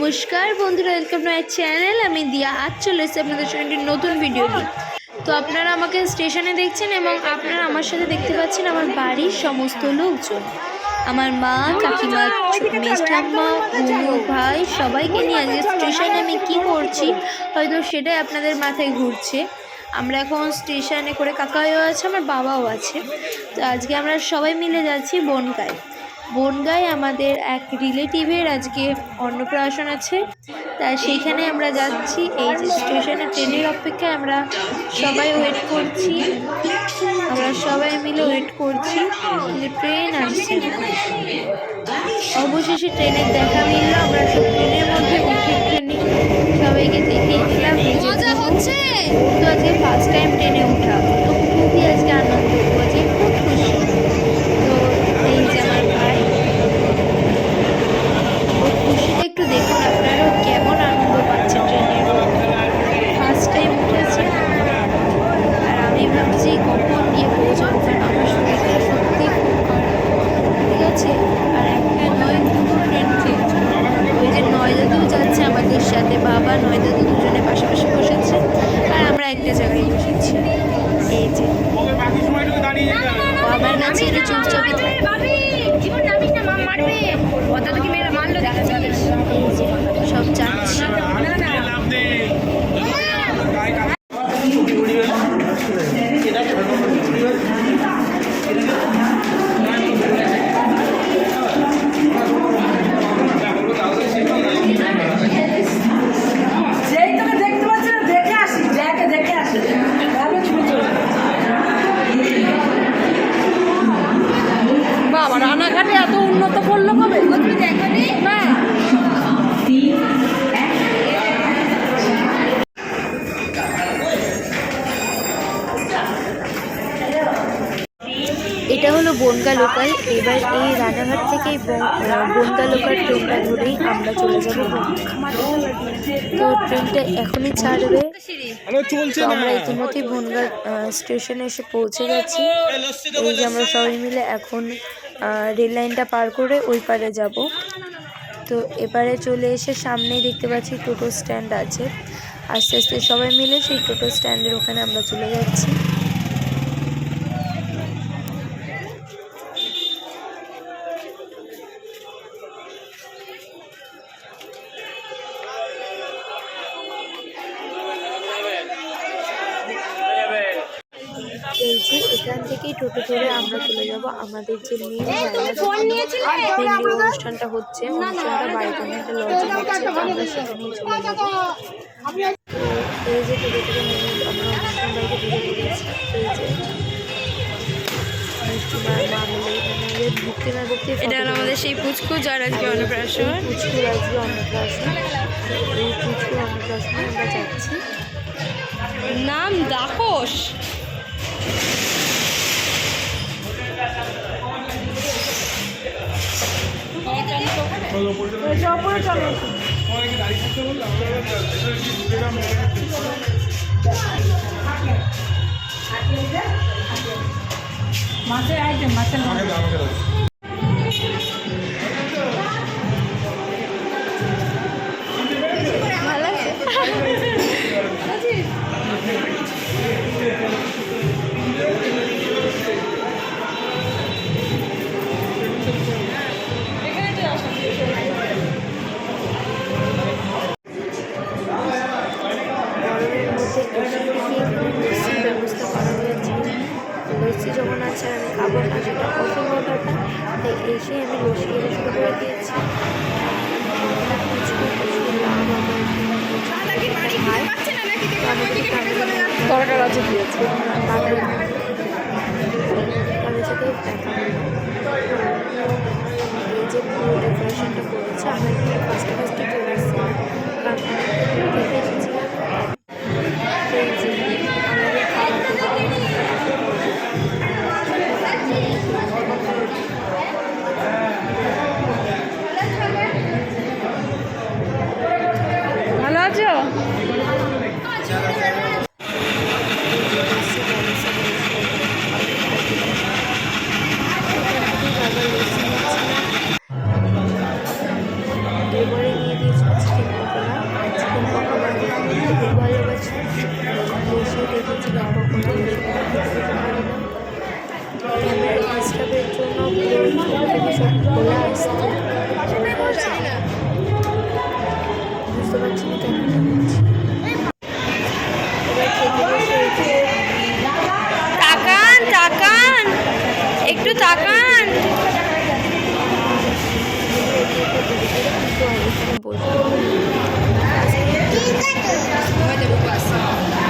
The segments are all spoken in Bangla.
নমস্কার বন্ধুরা ওয়েলকাম মাই চ্যানেল আমি দিয়া আজ চলে এসেছি আপনাদের সঙ্গে একটি নতুন ভিডিও নিয়ে। তো আপনারা আমাকে স্টেশনে দেখছেন এবং আপনারা আমার সাথে দেখতে পাচ্ছেন আমার বাড়ির সমস্ত লোকজন। আমার মা, কাকিমা, মিষ্টাম্মা বুনু ভাই, সবাইকে নিয়ে আজকে স্টেশনে আমি কি করছি, হয়তো সেটাই আপনাদের মাথায় ঘুরছে। আমরা এখন স্টেশনে করে কাকাও আছে, আমার বাবাও আছে। তো আজকে আমরা সবাই মিলে যাচ্ছি বনগায়। বনগায় আমাদের এক রিলেটিভের আজকে অন্নপ্রাশন আছে। তা সেইখানে আমরা যাচ্ছি এই যে স্টেশনে ট্রেনের অপেক্ষায় আমরা সবাই ওয়েট করছি। আমরা সবাই মিলে ওয়েট করছি কিন্তু ট্রেন আসছে। অবশেষে ট্রেনের দেখা মিললো আমরা সব ট্রেনের মধ্যে উঠে ট্রেনে সবাইকে দিলাম মজা হচ্ছে! তো আজকে ফার্স্ট টাইম ট্রেনে উঠা তো খুবই আজকে আনন্দ আজকে খুব খুশি তো এই যে আমার ভাই ওর খুশিটা একটু দেখুন আপনারাও কেমন আনন্দ পাচ্ছে ট্রেনের ফার্স্ট টাইম উঠেছে আর আমি ভাবছি কখন গিয়ে পৌঁছাবো কারণ আমার শরীরটা সত্যি খুব খারাপ ঠিক আছে আর একটা নয় দুটো ট্রেন চেঞ্জ ওই যে নয় দাদু যাচ্ছে আমাদের সাথে বাবা নয় দাদু দুজনে পাশাপাশি বসেছে আর আমরা একটা জায়গায় বসেছি এই যে ও আমার কাছে এটা চুপচাপই থাকে এই যে সব যাচ্ছে বনগা লোকাল, এবার এই রানাঘাট থেকে বনগা লোকাল ট্রেনটা ধরেই আমরা চলে যাব তো ট্রেনটা এখনই ছাড়বে। আমরা ইতিমধ্যেই বনগা স্টেশনে এসে পৌঁছে গেছি। এই যে আমরা সবাই মিলে এখন রেল লাইনটা পার করে ওই পারে যাব। তো এবারে চলে এসে সামনেই দেখতে পাচ্ছি টোটো স্ট্যান্ড আছে। আস্তে আস্তে সবাই মিলে সেই টোটো স্ট্যান্ডের ওখানে আমরা চলে যাচ্ছি। এই যে এখান থেকেই টোটো করে আমরা চলে যাব আমাদের যে মেন অনুষ্ঠানটা হচ্ছে অনুষ্ঠানটা বাড়িতে একটা লজে হচ্ছে আমরা সেখানেই চলে যাব। এই যে টোটো আমরা অনুষ্ঠান বাড়িতে ঢুকে পড়েছি এই যে এটা আমাদের সেই পুচকু যার আজকে অন্নপ্রাশন। পুচকুর আজকে অন্নপ্রাশন। তো এই পুচকুর অন্নপ্রাশনে আমরা যাচ্ছি। নাম দাপস মাছের আইটেম মাছের লস্যি যখন আছে আমি খাব না সেটা অসম্ভব ব্যাপার তাই এসে আমি লস্যি খেতে শুরু করে দিয়েছি। ভাই আমাদের তরকার আছে দিয়েছে। তাকান তাকান। একটু তাকান। কিন্তু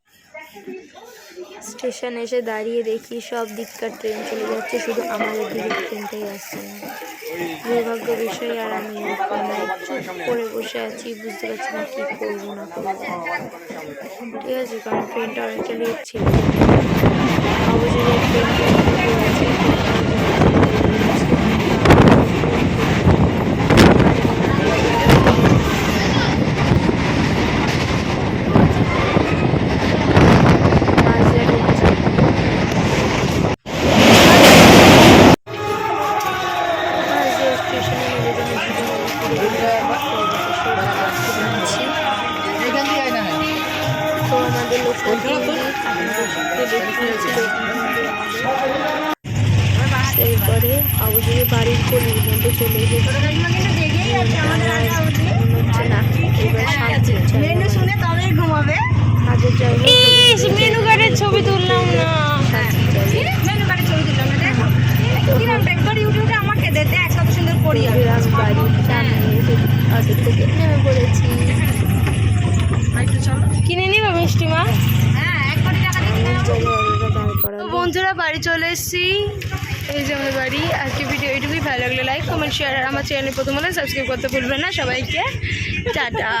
স্টেশন এসে দাঁড়িয়ে দেখি সব দিককার ট্রেন চলে যাচ্ছে, শুধু আমাদের দিকে ট্রেনটাই আসছে না। দুর্ভাগ্য বিষয়, আর আমি চুপ করে বসে আছি, বুঝতে পারছি না কী করব, না করব। ঠিক আছে, কারণ ট্রেনটা অনেকটা লেট ছিল। অবশ্যই ট্রেনটা এরপরে অবশেষে বাড়ির গলির মধ্যে চলে এসেছি। হচ্ছে না এবার শান্তির জায়গা শুনে তবেই ঘুমাবে কাজের জায়গা ইস, মেনু কার্ডের ছবি তুললাম না শান্তির জায়গা মেনু কার্ডে ছবি দিলাম না দেখো কিরম একবার ইউটিউবে আমাকে দে দেখ কত সুন্দর করি আমি গ্রাম বাড়ির সামনে এসে অটো থেকে নেমে পড়েছি কিনে নিবা মিষ্টি মা হ্যাঁ এক কোটি টাকা দিয়ে কিনে নেব। জায়গায় অটোটা দাঁড় করালো বন্ধুরা, বাড়ি চলে এসেছি। এই যে আমাদের বাড়ি আজকে ভিডিও এইটুকুই ভালো লাগলে। লাইক কমেন্ট শেয়ার আর আমার চ্যানেল প্রথম হলে সাবস্ক্রাইব করতে ভুলবেন না সবাইকে। টাটা।